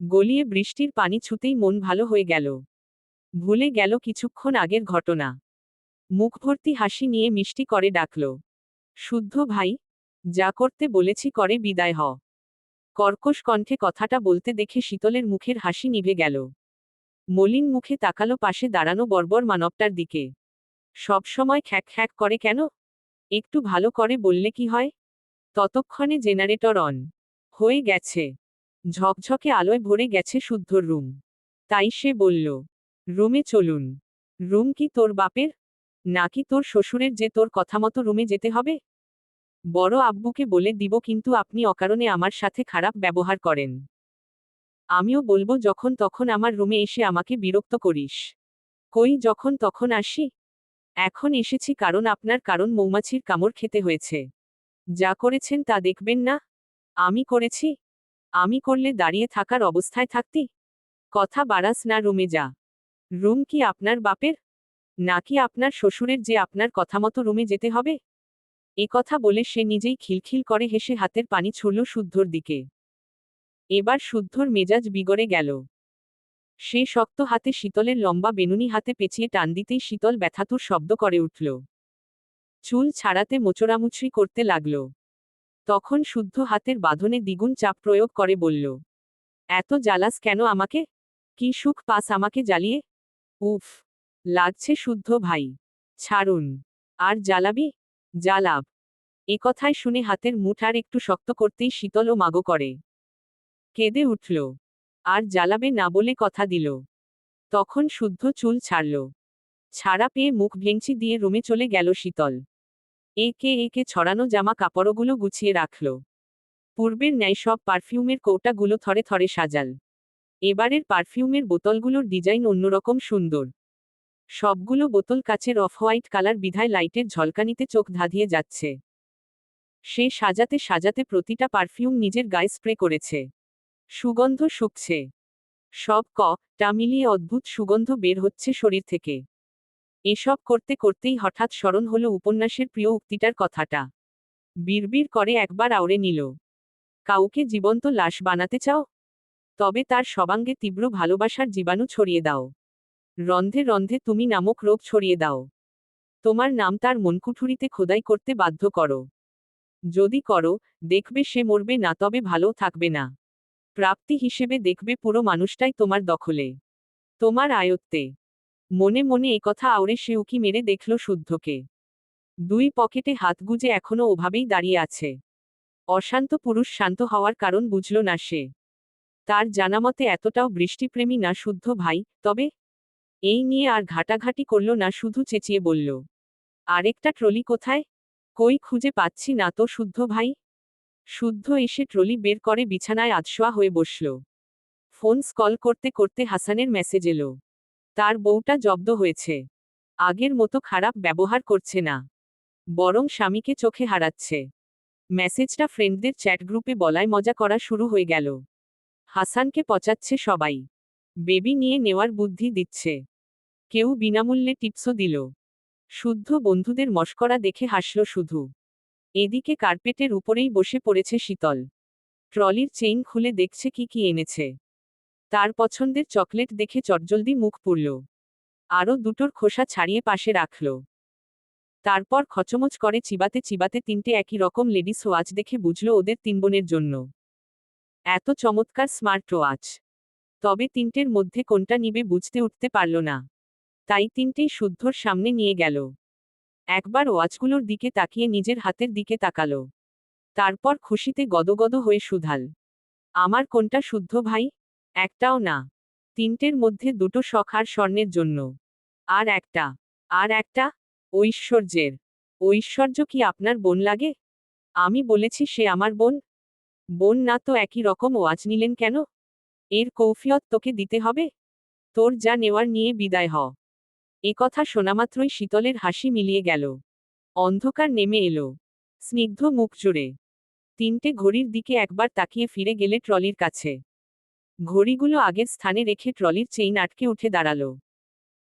গলিয়ে বৃষ্টির পানি ছুতেই মন ভালো হয়ে গেল। ভুলে গেল কিছুক্ষণ আগের ঘটনা। মুখভর্তি হাসি নিয়ে মিষ্টি করে ডাকল। শুদ্ধ ভাই, যা করতে বলেছি করে বিদায় হ। কর্কশ কণ্ঠে কথাটা বলতে দেখে শীতলের মুখের হাসি নিভে গেল। মলিন মুখে তাকালো পাশে দাঁড়ানো বর্বর মানবটার দিকে। সবসময় খ্যাক খ্যাক করে কেন? একটু ভালো করে বললে কি হয়? ততক্ষণে জেনারেটর অন। হয়ে গেছে। ঝকঝকে আলোয় ভরে গেছে শুদ্ধর রুম। তাই সে বলল, রুমে চলুন। রুম কি তোর বাপের? নাকি তোর শ্বশুরের যে তোর কথা মতো রুমে যেতে হবে? বড় আব্বুকে বলে দিব, কিন্তু আপনি অকারণে আমার সাথে খারাপ ব্যবহার করেন। আমিও বলব, যখন তখন আমার রুমে এসে আমাকে বিরক্ত করিস। কই যখন তখন আসি? এখন এসেছি কারণ আপনার কারণ মৌমাছির কামড় খেতে হয়েছে। যা করেছেন তা দেখবেন না? আমি করেছি? আমি করলে দাঁড়িয়ে থাকার অবস্থায় থাকতি? কথা বাড়াস না, রুমে যা। রুম কি আপনার বাপের? নাকি আপনার শ্বশুরের যে আপনার কথা মতো রুমে যেতে হবে? এ কথা বলে সে নিজেই খিলখিল করে হেসে হাতের পানি ছুড়ল শুদ্ধর দিকে। এবার শুদ্ধর মেজাজ বিগড়ে গেল। সে শক্ত হাতে শীতলের লম্বা বেনুনি হাতে পেঁচিয়ে টান দিতেই শীতল ব্যথাতুর শব্দ করে উঠল। চুল ছাড়াতে মোচড়ামুচড়ি করতে লাগল। তখন শুদ্ধ হাতের বাঁধনে দ্বিগুণ চাপ প্রয়োগ করে বলল, এত জ্বালাস কেন আমাকে? কি সুখ পাস আমাকে জ্বালিয়ে? উফ, লাগছে শুদ্ধ ভাই, ছাড়ুন, আর জ্বালাবি? জ্বালাব। এ কথায় শুনে হাতের মুঠ আর একটু শক্ত করতেই শীতল ও মাগো করে। কেঁদে উঠল, আর জ্বালাবে না বলে কথা দিল। তখন শুদ্ধ চুল ছাড়ল। ছাড়া পেয়ে মুখ ভেঙচি দিয়ে রুমে চলে গেল শীতল। একে একে ছড়ানো জামা কাপড়গুলো গুছিয়ে রাখল। পূর্বের ন্যায় সব পারফিউমের কৌটাগুলো থরে থরে সাজাল। এবারের পারফিউমের বোতলগুলোর ডিজাইন অন্যরকম সুন্দর। সবগুলো বোতল কাচের অফ হোয়াইট কালার বিধায় লাইটের ঝলকানিতে চোখ ধাঁধিয়ে যাচ্ছে। সে সাজাতে সাজাতে প্রতিটা পারফিউম নিজের গায়ে স্প্রে করেছে। সুগন্ধ শুকছে। সব ক, টা মিলিয়ে অদ্ভুত সুগন্ধ বের হচ্ছে শরীর থেকে। এসব করতে করতেই হঠাৎ স্মরণ হলো উপন্যাসের প্রিয় উক্তিটার কথাটা। বিড়বিড় করে একবার আওড়ে নিল। কাউকে জীবন্ত লাশ বানাতে চাও? তবে তার সবাঙ্গে তীব্র ভালোবাসার জীবাণু ছড়িয়ে দাও। রন্ধে রন্ধে তুমি নামক রোগ ছড়িয়ে দাও। তোমার নাম তার মনকুঠুরিতে খোদাই করতে বাধ্য করো। যদি করো, দেখবে সে মরবে না তবে ভালো থাকবে না। প্রাপ্তি হিসেবে দেখবে পুরো মানুষটাই তোমার দখলে। তোমার আয়ত্তে। মনে মনে একথা আওড়ে সে উকি মেরে দেখল শুদ্ধকে। দুই পকেটে হাত গুজে এখনও ওভাবেই দাঁড়িয়ে আছে। অশান্ত পুরুষ শান্ত হওয়ার কারণ বুঝল না সে। তার জানামতে এতটাও বৃষ্টিপ্রেমী না শুদ্ধ ভাই, তবে এই নিয়ে আর ঘাটাঘাটি করল না, শুধু চেঁচিয়ে বলল, আরেকটা ট্রলি কোথায়? কই খুঁজে পাচ্ছি না তো শুদ্ধ ভাই? শুদ্ধ এসে ট্রলি বের করে বিছানায় আধশোয়া হয়ে বসল। ফোন স্কল করতে করতে হাসানের মেসেজ এলো। তার বউটা জব্দ হয়েছে। আগের মতো খারাপ ব্যবহার করছে না। বরং স্বামীকে চোখে হারাচ্ছে। মেসেজটা ফ্রেন্ডদের চ্যাট গ্রুপে বলায় মজা করা শুরু হয়ে গেল। হাসানকে পচাচ্ছে সবাই। বেবি নিয়ে নেওয়ার বুদ্ধি দিচ্ছে। কেউ বিনামূল্যে টিপসও দিল। শুদ্ধ বন্ধুদের মস্করা দেখে হাসল শুধু। এদিকে কার্পেটের উপরেই বসে পড়েছে শীতল। ট্রলির চেইন খুলে দেখছে কি কি এনেছে। তার পছন্দের চকলেট দেখে চটজলদি মুখ পুড়ল। আরও দুটোর খোসা ছাড়িয়ে পাশে রাখল। তারপর খচমচ করে চিবাতে চিবাতে তিনটে একই রকম লেডিস ওয়াচ দেখে বুঝল ওদের তিন বোনের জন্য। এত চমৎকার স্মার্ট ওয়াচ। তবে তিনটের মধ্যে কোনটা নিবে বুঝতে উঠতে পারল না। তাই তিনটেই শুদ্ধর সামনে নিয়ে গেল। একবার ওয়াচগুলোর দিকে তাকিয়ে নিজের হাতের দিকে তাকালো। তারপর খুশিতে গদগদ হয়ে সুধাল আমার কোনটা শুদ্ধ ভাই? একটাও না। তিনটের মধ্যে দুটো শখ আর স্বর্ণের জন্য। আর একটা। আর একটা? ঐশ্বর্যের। ঐশ্বর্য কি আপনার বোন লাগে? আমি বলেছি সে আমার বোন। বোন না তো একই রকম ওয়াচ নিলেন কেন? এর কৌফিয়ত তোকে দিতে হবে। তোর যা নেওয়ার নিয়ে বিদায় হ। এ কথা শোনামাত্রই শীতলের হাসি মিলিয়ে গেল। অন্ধকার নেমে এলো। স্নিগ্ধ মুখ জুড়ে। তিনটে ঘড়ির দিকে একবার তাকিয়ে ফিরে গেলে ট্রলির কাছে। ঘড়িগুলো আগের স্থানে রেখে ট্রলির চেইন আটকে উঠে দাঁড়াল।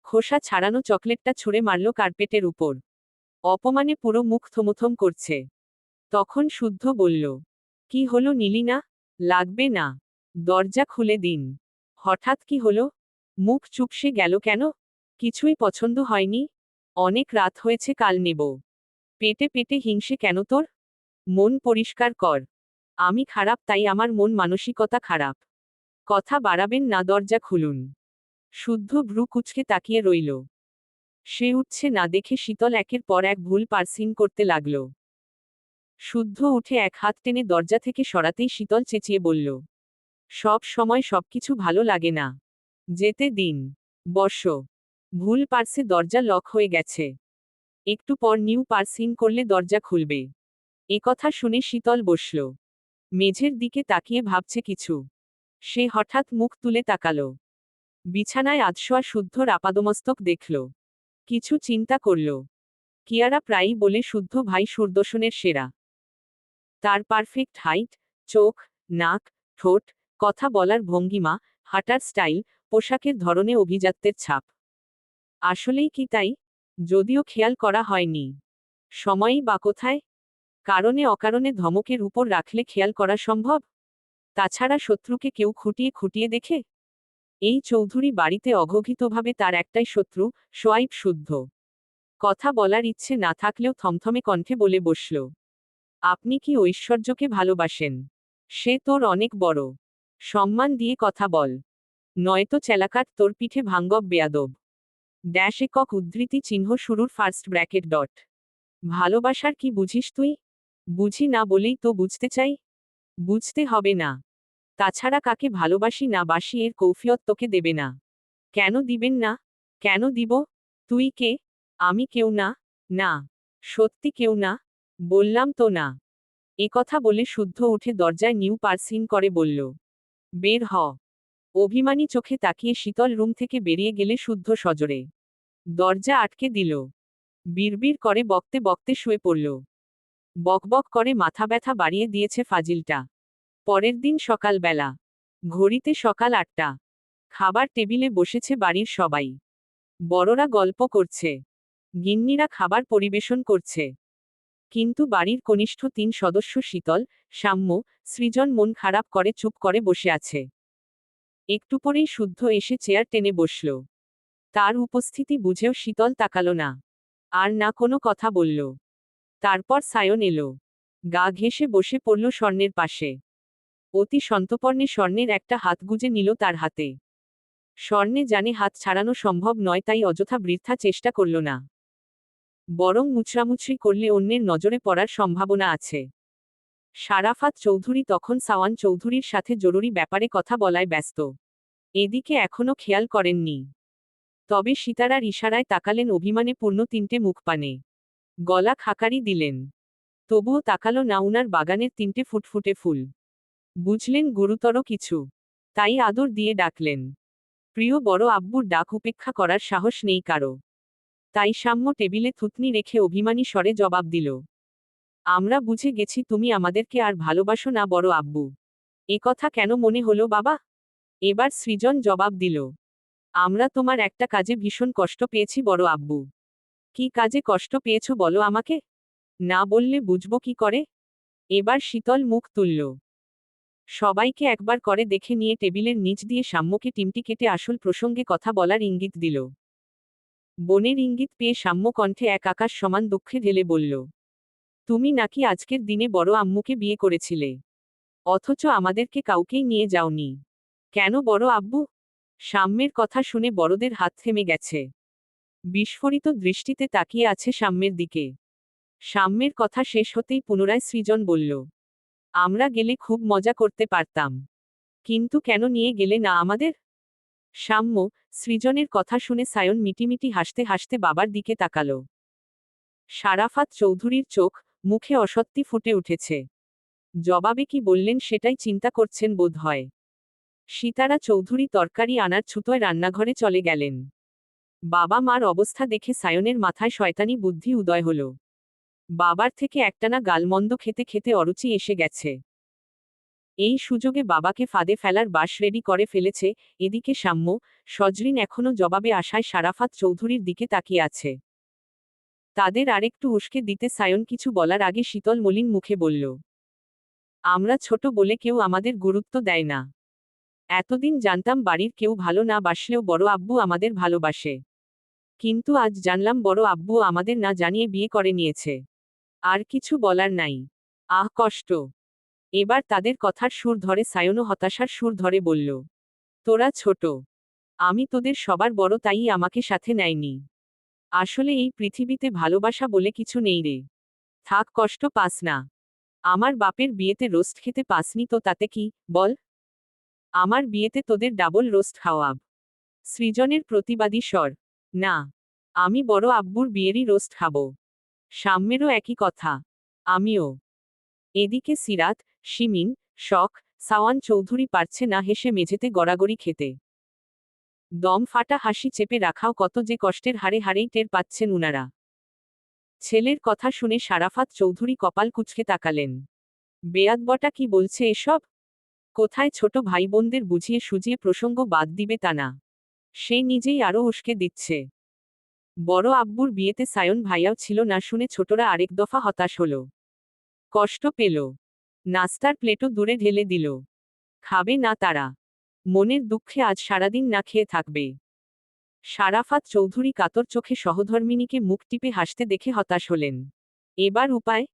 খোসা ছাড়ানো চকলেটটা ছুঁড়ে মারল কার্পেটের উপর। অপমানে পুরো মুখ থমথম করছে। তখন শুদ্ধ বলল, কি হলো নিলি না? লাগবে না। দরজা খুলে দিন। হঠাৎ কি হলো? মুখ চুপসে গেল কেন? কিছুই পছন্দ হয়নি। অনেক রাত হয়েছে, কাল নেব। পেটে পেটে হিংসে কেন তোর? মন পরিষ্কার কর। আমি খারাপ, তাই আমার মন মানসিকতা খারাপ। কথা বাড়াবেন না, দরজা খুলুন। শুদ্ধ ভ্রু কুচকে তাকিয়ে রইল। সে উঠছে না দেখে শীতল একের পর এক ভুল পার্সিং করতে লাগল। শুদ্ধ উঠে এক হাত টেনে দরজা থেকে সরাতেই শীতল চেঁচিয়ে বলল, সব সময় সবকিছু ভালো লাগে না। যেতে দিন। বর্ষ ভুল পার্সে দরজা লক হয়ে গেছে। একটু পর নিউ পার্সিং করলে দরজা খুলবে। একথা শুনে শীতল বসল। মেঝের দিকে তাকিয়ে ভাবছে কিছু। সে হঠাৎ মুখ তুলে তাকালো। বিছানায় আধশোয়া শুদ্ধর আপাদমস্তক দেখল। কিছু চিন্তা করল। কিয়ারা প্রায়ই বলে শুদ্ধ ভাই সুরদর্শনের সেরা। তার পারফেক্ট হাইট, চোখ, নাক, ঠোঁট, কথা বলার ভঙ্গিমা, হাঁটার স্টাইল, পোশাকের ধরনে অভিজাত্যের ছাপ। আসলেই কি তাই? যদিও খেয়াল করা হয়নি। সময়ই বা কোথায়? কারণে অকারণে ধমকের উপর রাখলে খেয়াল করা সম্ভব? তাছাড়া শত্রুকে কেউ খুঁটিয়ে খুঁটিয়ে দেখে? এই চৌধুরী বাড়িতে অঘোষিতভাবে তার একটাই শত্রু সোয়াইব শুদ্ধ। কথা বলার ইচ্ছে না থাকলেও থমথমে কণ্ঠে বলে বসল, আপনি কি ঐশ্বর্যকে ভালোবাসেন? সে তোর অনেক বড়। সম্মান দিয়ে কথা বল। নয়তো চেলাকাট তোর পিঠে ভাঙ্গব বেয়াদব। ড্যাশ একক উদ্ধৃতি চিহ্ন শুরুর ফার্স্ট ব্র্যাকেট ডট। ভালোবাসার কি বুঝিস তুই? বুঝি না বলেই তো বুঝতে চাই? বুঝতে হবে না। তাছাড়া কাকে ভালোবাসি না বাসি এর কৌফিয়ত তোকে দেবে না। কেন দিবেন না? কেন দিব? তুই কে? আমি কেউ না? না। সত্যি কেউ না? বললাম তো না। একথা বলে শুদ্ধ উঠে দরজায় নিউ পার্সিন করে বলল, বের হ। অভিমানী চোখে তাকিয়ে শীতল রুম থেকে বেরিয়ে গেলে শুদ্ধ সজরে। দরজা আটকে দিল। বিড়বিড় করে বকতে বকতে শুয়ে পড়ল। বকবক করে মাথা ব্যথা বাড়িয়ে দিয়েছে ফাজিলটা। পরের দিন সকালবেলা। ঘড়িতে সকাল আটটা। খাবার টেবিলে বসেছে বাড়ির সবাই। বড়রা গল্প করছে। গিন্নিরা খাবার পরিবেশন করছে। কিন্তু বাড়ির কনিষ্ঠ তিন সদস্য শীতল, সাম্য, সৃজন মন খারাপ করে চুপ করে বসে আছে। একটু পরেই শুদ্ধ এসে চেয়ার টেনে বসল। তার উপস্থিতি বুঝেও শীতল তাকালো না। আর না কোনো কথা বলল। তারপর সায়ন এলো। গা ঘেঁষে বসে পড়ল স্বর্ণের পাশে। অতি সন্তপর্ণে স্বর্ণের একটা হাত গুজে নিল তার হাতে। স্বর্ণে জানে হাত ছাড়ানো সম্ভব নয়, তাই অযথা বৃদ্ধা চেষ্টা করল না। বরং মুচড়ামুচড়ি করলে অন্যের নজরে পড়ার সম্ভাবনা আছে। সারাফাত চৌধুরী তখন সাওয়ান চৌধুরীর সাথে জরুরি ব্যাপারে কথা বলায় ব্যস্ত। এদিকে এখনও খেয়াল করেননি। তবে সীতারার ইশারায় তাকালেন অভিমানে পূর্ণ তিনটে মুখ পানে। গলা খাকারি দিলেন। তবুও তাকালো না উনার বাগানের তিনটে ফুটফুটে ফুল। বুঝলেন গুরুতর কিছু। তাই আদর দিয়ে ডাকলেন। প্রিয় বড় আব্বুর ডাক উপেক্ষা করার সাহস নেই কারও। তাই সাম্য টেবিলে থুতনি রেখে অভিমানী স্বরে জবাব দিল। আমরা বুঝে গেছি তুমি আমাদেরকে আর ভালোবাসো না বড় আব্বু। এ কথা কেন মনে হলো বাবা? এবার সৃজন জবাব দিল। আমরা তোমার একটা কাজে ভীষণ কষ্ট পেয়েছি বড় আব্বু। কি কাজে কষ্ট পেয়েছ বলো আমাকে? না বললে বুঝব কি করে? এবার শীতল মুখ তুলল। সবাইকে একবার করে দেখে নিয়ে টেবিলের নিচ দিয়ে সাম্যকে টিমটি কেটে আসল প্রসঙ্গে কথা বলার ইঙ্গিত দিল। বনের ইঙ্গিত পেয়ে সাম্য কণ্ঠে এক আকাশ সমান দুঃখে ঢেলে বলল, তুমি নাকি আজকের দিনে বড় আম্মুকে বিয়ে করেছিলে? অথচ আমাদেরকে কাউকেই নিয়ে যাওনি। কেন বড় আব্বু? সাম্যের কথা শুনে বড়দের হাত থেমে গেছে। বিস্ফোরিত দৃষ্টিতে তাকিয়ে আছে সাম্যের দিকে। সাম্যের কথা শেষ হতেই পুনরায় সৃজন বলল, আমরা গেলে খুব মজা করতে পারতাম। কিন্তু কেন নিয়ে গেলে না আমাদের? সাম্য সৃজনের কথা শুনে সায়ন মিটিমিটি হাসতে হাসতে বাবার দিকে তাকালো। সারাফাত চৌধুরীর চোখ মুখে অসত্যি ফুটে উঠেছে। জবাবে কি বললেন সেটাই চিন্তা করছেন বোধ হয় সীতারা চৌধুরী তরকারি আনার ছুতোয় রান্নাঘরে চলে গেলেন। বাবা মার অবস্থা দেখে সায়নের মাথায় শয়তানি বুদ্ধি উদয় হল। বাবার থেকে একটানা গালমন্দ খেতে খেতে অরুচি এসে গেছে। এই সুযোগে বাবাকে ফাঁদে ফেলার বাস রেডি করে ফেলেছে, এদিকে সাম্য, সজরিন এখনও জবাবে আসায় সারাফাত চৌধুরীর দিকে তাকিয়ে আছে। তাদের আরেকটু উস্কে দিতে সায়ন কিছু বলার আগে শীতল মলিন মুখে বলল, আমরা ছোট বলে কেউ আমাদের গুরুত্ব দেয় না। এতদিন জানতাম বাড়ির কেউ ভালো না বাসলেও বড় আব্বু আমাদের ভালোবাসে। কিন্তু আজ জানলাম বড় আব্বু আমাদের না জানিয়ে বিয়ে করে নিয়েছে। আর কিছু বলার নাই। আহ, কষ্ট। এবার তাদের কথার সুর ধরে সায়নও হতাশার সুর ধরে বলল, তোরা ছোট। আমি তোদের সবার বড় তাই আমাকে সাথে নেয়নি। আসলে এই পৃথিবীতে ভালোবাসা বলে কিছু নেই রে। থাক, কষ্ট পাস না। আমার বাপের বিয়েতে রোস্ট খেতে পাসনি তো তাতে কি, বল। আমার বিয়েতে তোদের ডাবল রোস্ট খাওয়াব। সৃজনের প্রতিবাদী স্বর। না, আমি বড় আব্বুর বিয়েরই রোস্ট খাব। সাম্যেরও একই কথা। আমিও। এদিকে সিরাত, শিমিন, শখ, সাওয়ান চৌধুরী পারছে না হেসে মেঝেতে গড়াগড়ি খেতে। দম ফাটা হাসি চেপে রাখাও কত যে কষ্টের হারে হারেই টের পাচ্ছেন উনারা। ছেলের কথা শুনে সারাফাত চৌধুরী কপাল কুচকে তাকালেন। বেয়াদবটা কি বলছে এসব? কোথায় ছোট ভাই বোনদের বুঝিয়ে সুজিয়ে প্রসঙ্গ বাদ দিবে তা না। সে নিজেই আরও উস্কে দিচ্ছে। বড় আব্বুর বিয়েতে সায়ন ভাইয়াও ছিল না শুনে ছোটরা আরেক দফা হতাশ হল। কষ্ট পেল। নাস্তার প্লেটও দূরে ঢেলে দিল। খাবে না তারা। মনের দুঃখে আজ সারাদিন না খেয়ে থাকবে। সারাফাত চৌধুরী কাতর চোখে সহধর্মিনীকে মুখ টিপে হাসতে দেখে হতাশ হলেন। এবার উপায়?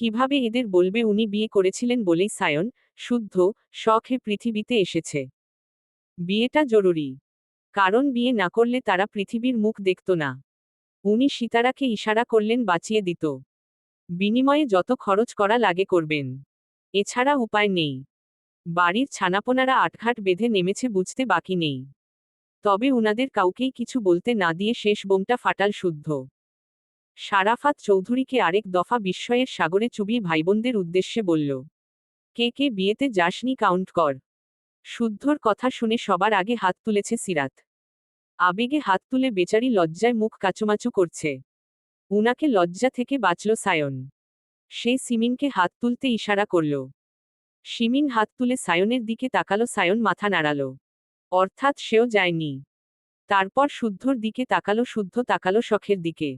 কীভাবে এদের বলবে উনি বিয়ে করেছিলেন বলেই সায়ন, শুদ্ধ, শখে পৃথিবীতে এসেছে। বিয়েটা জরুরি। কারণ বিয়ে না করলে তারা পৃথিবীর মুখ দেখত না। উনি সীতারাকে ইশারা করলেন বাঁচিয়ে দিত। বিনিময়ে যত খরচ করা লাগে করবেন। এছাড়া উপায় নেই। বাড়ির ছানাপোনারা আটঘাট বেঁধে নেমেছে বুঝতে বাকি নেই। তবে উনাদের কাউকেই কিছু বলতে না দিয়ে শেষ বোমটা ফাটাল শুদ্ধ। সারাফাত চৌধুরীকে আরেক দফা বিস্ময়ের সাগরে চুবিয়ে ভাইবোনদের উদ্দেশ্যে বলল, কে কে বিয়েতে যাসনি, কাউন্ট কর। শুদ্ধর কথা শুনে সবার আগে হাত তুলেছে সিরাত। আবেগে হাত তুলে বেচারি লজ্জায় মুখ কাচুমাচু করছে। উনাকে লজ্জা থেকে বাঁচল সায়ন। সে সিমিনকে হাত তুলতে ইশারা করল। সিমিন হাত তুলে সায়নের দিকে তাকালো, সায়ন মাথা নাড়ালো। অর্থাৎ সেও যায়নি। তারপর শুদ্ধর দিকে তাকালো, শুদ্ধ তাকালো শখের দিকে।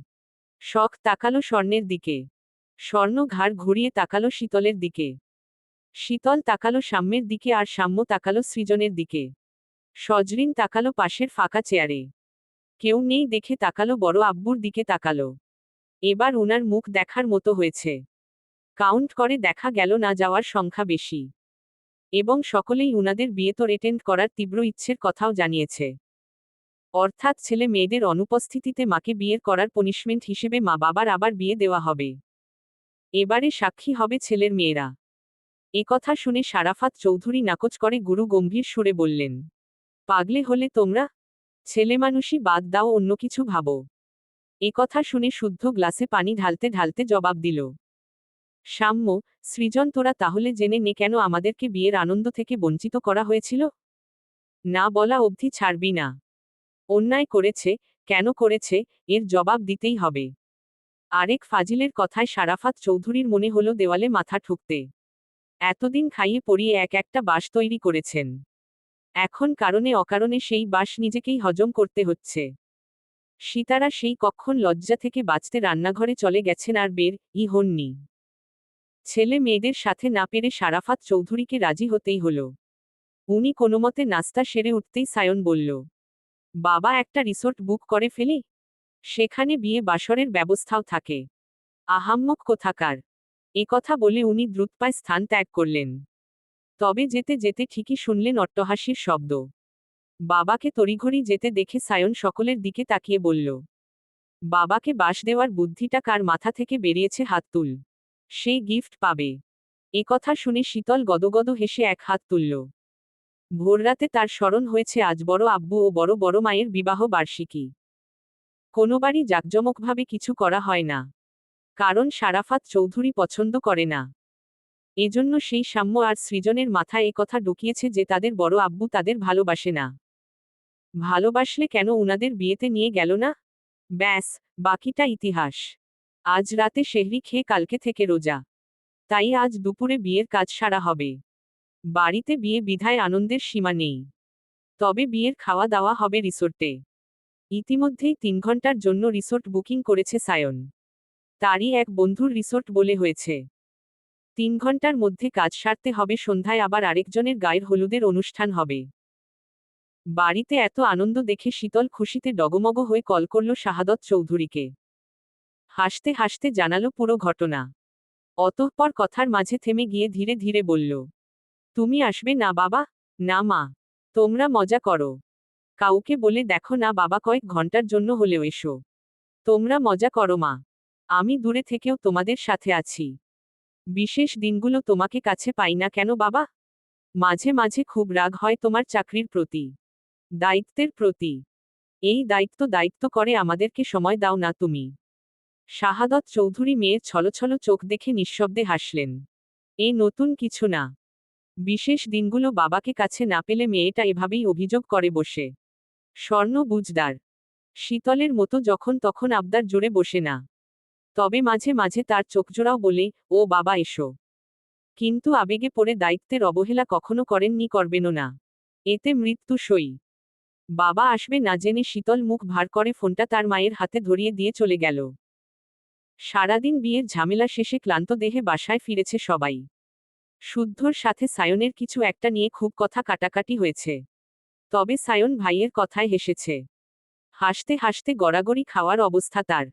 শখ তাকালো স্বর্ণের দিকে। স্বর্ণ ঘাড় ঘুরিয়ে তাকালো শীতলের দিকে। শীতল তাকালো সাম্যের দিকে আর সাম্য তাকালো সৃজনের দিকে। সজরিন তাকালো পাশের ফাঁকা চেয়ারে। কেউ নেই দেখে তাকালো বড় আব্বুর দিকে তাকালো। এবার উনার মুখ দেখার মতো হয়েছে। কাউন্ট করে দেখা গেল না যাওয়ার সংখ্যা বেশি। এবং সকলেই উনাদের বিয়েতর এটেন্ড করার তীব্র ইচ্ছের কথাও জানিয়েছে। অর্থাৎ ছেলে মেয়েদের অনুপস্থিতিতে মাকে বিয়ের করার পনিশমেন্ট হিসেবে মা বাবার আবার বিয়ে দেওয়া হবে। এবারে সাক্ষী হবে ছেলের মেয়েরা। একথা শুনে সারাফাত চৌধুরী নাকচ করে গুরু গম্ভীর সুরে বললেন, পাগলে হলে তোমরা? ছেলে মানুষই বাদ দাও, অন্য কিছু ভাবো। একথা শুনে শুদ্ধ গ্লাসে পানি ঢালতে ঢালতে জবাব দিল, সাম্য, সৃজন তোরা তাহলে জেনে নে কেন আমাদেরকে বিয়ের আনন্দ থেকে বঞ্চিত করা হয়েছিল? না বলা অবধি ছাড়বি না। অন্যায় করেছে, কেন করেছে, এর জবাব দিতেই হবে। আরেক ফাজিলের কথায় সারাফাত চৌধুরীর মনে হলো দেওয়ালে মাথা ঠুকতে। এতদিন খাইয়ে পড়িয়ে এক একটা বাস তৈরি করেছেন। এখন কারণে অকারণে সেই বাস নিজেকেই হজম করতে হচ্ছে। সীতারা সেই কক্ষণ লজ্জা থেকে বাঁচতে রান্নাঘরে চলে গেছেন আর বের ই হননি। ছেলে মেয়েদের সাথে না পেরে সারাফাত চৌধুরীকে রাজি হতেই হল। উনি কোনোমতে নাস্তা সেরে উঠতেই সায়ন বলল, বাবা একটা রিসোর্ট বুক করে ফেলি? সেখানে বিয়ে বাসরের ব্যবস্থাও থাকে। আহাম্মক কোথাকার। একথা বলে উনি দ্রুতপায় স্থান ত্যাগ করলেন। তবে যেতে যেতে ঠিকই শুনলেন অট্টহাসির শব্দ। বাবাকে তড়িঘড়ি যেতে দেখে সায়ন সকলের দিকে তাকিয়ে বলল, বাবাকে বাস দেওয়ার বুদ্ধিটা কার মাথা থেকে বেরিয়েছে হাত তুল। সেই গিফট পাবে। একথা শুনে শীতল গদগদ হেসে এক হাত তুলল। ভোররাতে তার স্মরণ হয়েছে আজ বড় আব্বু ও বড় বড় মায়ের বিবাহ বার্ষিকী। কোনোবারই জাকজমকভাবে কিছু করা হয় না। কারণ সারাফাত চৌধুরী পছন্দ করে না। এজন্য সেই সাম্য আর সৃজনের মাথায় কথা ঢুকিয়েছে যে তাদের বড় আব্বু তাদের ভালোবাসে না। ভালোবাসলে কেন উনাদের বিয়েতে নিয়ে গেল না? ব্যাস, বাকিটা ইতিহাস। আজ রাতে শেহরি খেয়ে কালকে থেকে রোজা। তাই আজ দুপুরে বিয়ের কাজ সারা হবে। বাড়িতে বিয়ে বিধায় আনন্দের সীমা নেই। তবে বিয়ের খাওয়া দাওয়া হবে রিসোর্টে। ইতিমধ্যেই তিন ঘণ্টার জন্য রিসোর্ট বুকিং করেছে সায়ন। তারই এক বন্ধুর রিসোর্ট বলে হয়েছে। তিন ঘণ্টার মধ্যে কাজ সারতে হবে, সন্ধ্যায় আবার আরেকজনের গায়ের হলুদের অনুষ্ঠান হবে। বাড়িতে এত আনন্দ দেখে শীতল খুশিতে ডগমগ হয়ে কল করল শাহাদত চৌধুরীকে। হাসতে হাসতে জানালো পুরো ঘটনা। অতঃপর কথার মাঝে থেমে গিয়ে ধীরে ধীরে বলল, তুমি আসবে না বাবা? না মা। তোমরা মজা করো। কাউকে বলে দেখো না বাবা কয়েক ঘণ্টার জন্য হলেও এসো। তোমরা মজা করো মা। আমি দূরে থেকেও তোমাদের সাথে আছি। বিশেষ দিনগুলো তোমাকে কাছে পাই না কেন, বাবা? মাঝে মাঝে খুব রাগ হয় তোমার চাকরির প্রতি, দায়িত্বের প্রতি। এই দায়িত্ব দায়িত্ব করে আমাদেরকে সময় দাও না তুমি। শাহাদত চৌধুরী মেয়ের ছলছল চোখ দেখে নিঃশব্দে হাসলেন। এ নতুন কিছু না। বিশেষ দিনগুলো বাবাকে কাছে না পেলে মেয়েটা এভাবেই অভিযোগ করে বসে। স্বর্ণ বুঝদার। শীতলের মতো যখন তখন আবদার জুড়ে বসে না। তবে মাঝে মাঝে তার চোখজোড়াও বলে, ও বাবা, এসো। কিন্তু আবেগে পড়ে দায়িত্বের অবহেলা কখনো করেননি করবেনও না। এতে মৃত্যু সই। বাবা আসবে না জেনে শীতল মুখ ভার করে ফোনটা তার মায়ের হাতে ধরিয়ে দিয়ে চলে গেল। সারাদিন বিয়ের ঝামেলা শেষে ক্লান্ত দেহে বাসায় ফিরেছে সবাই। শুদ্ধর সাথে সায়নের কিছু একটা নিয়ে খুব কথা কাটাকাটি হয়েছে। তবে সায়ন ভাইয়ের কথায় হেসেছে। হাসতে হাসতে গড়াগড়ি খাওয়ার অবস্থা তার।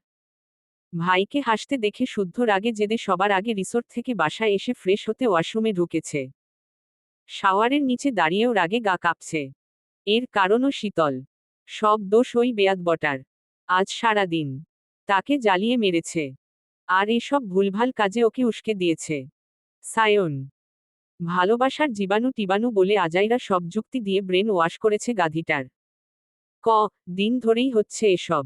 ভাইকে হাসতে দেখে শুদ্ধ রাগে জেদে সবার আগে রিসোর্ট থেকে বাসায় এসে ফ্রেশ হতে ওয়াশরুমে ঢুকেছে। শাওয়ারের নিচে দাঁড়িয়েও রাগে গা কাঁপছে। এর কারণও শীতল। সব দোষ ওই বেয়াদ বটার। আজ সারাদিন তাকে জ্বালিয়ে মেরেছে। আর এসব ভুলভাল কাজে ওকে উস্কে দিয়েছে। সায়ন। ভালোবাসার জীবাণু টিবাণু বলে আজাইরা সব যুক্তি দিয়ে ব্রেন ওয়াশ করেছে গাধিটার। ক, দিন ধরেই হচ্ছে এসব।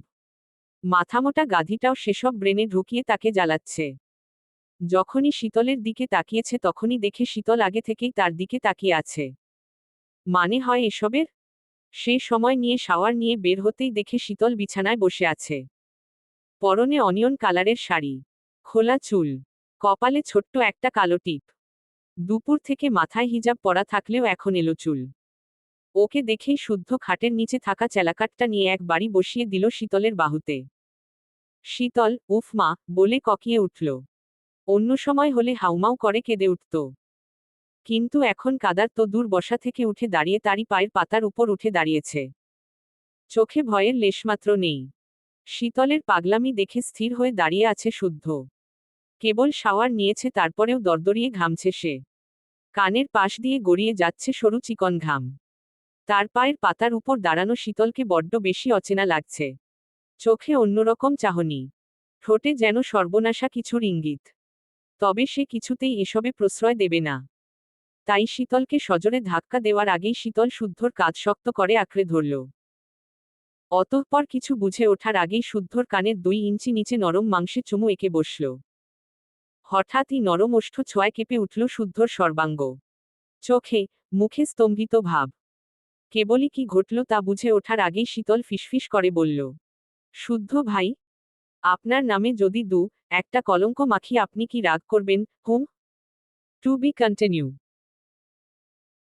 মাথামোটা গাধিটাও সেসব ব্রেনে ঢুকিয়ে তাকে জ্বালাচ্ছে। যখনই শীতলের দিকে তাকিয়েছে তখনই দেখে শীতল আগে থেকেই তার দিকে তাকিয়ে আছে। মানে হয় এসবের? সে সময় নিয়ে শাওয়ার নিয়ে বের হতেই দেখে শীতল বিছানায় বসে আছে। পরনে অনিয়ন কালারের শাড়ি, খোলা চুল, কপালে ছোট্ট একটা কালো টিপ। দুপুর থেকে মাথায় হিজাব পরা থাকলেও এখন এলো চুল। ওকে দেখেই শুদ্ধ খাটের নিচে থাকা চেলাকাটটা নিয়ে এক বাড়ি বসিয়ে দিল শীতলের বাহুতে। শীতল, উফ মা, বলে ককিয়ে উঠল। অন্য সময় হলে হাউমাউ করে কেঁদে উঠত। কিন্তু এখন কাদার তো দূর বসা থেকে উঠে দাঁড়িয়ে তারই পায়ের পাতার উপর উঠে দাঁড়িয়েছে। চোখে ভয়ের লেশমাত্র নেই। শীতলের পাগলামি দেখে স্থির হয়ে দাঁড়িয়ে আছে শুদ্ধ। কেবল শাওয়ার নিয়েছে তারপরেও দরদরিয়ে ঘামছে সে। কানের পাশ দিয়ে গড়িয়ে যাচ্ছে সরু চিকন ঘাম। তার পায়ের পাতার উপর দাঁড়ানো শীতলকে বড্ড বেশি অচেনা লাগছে। চোখে অন্যরকম চাহনি। ঠোঁটে যেন সর্বনাশা কিছুর ইঙ্গিত। তবে সে কিছুতেই এসবে প্রশ্রয় দেবে না। তাই শীতলকে সজরে ধাক্কা দেওয়ার আগেই শীতল শুদ্ধর কাজ শক্ত করে আঁকড়ে ধরল। অতঃপর কিছু বুঝে ওঠার আগেই শুদ্ধর কানের দুই ইঞ্চি নিচে নরম মাংসে চুমু এঁকে বসল। হঠাৎই নরম ওষ্ঠ ছোঁয়ায় কেঁপে উঠল শুদ্ধর সর্বাঙ্গ। চোখে, মুখে স্তম্ভিত ভাব। কেবলই কি ঘটল তা বুঝে ওঠার আগেই শীতল ফিসফিস করে বলল, শুদ্ধ ভাই, আপনার নামে যদি দু একটা কলঙ্ক মাখি আপনি কি রাগ করবেন, হুম? Two B continue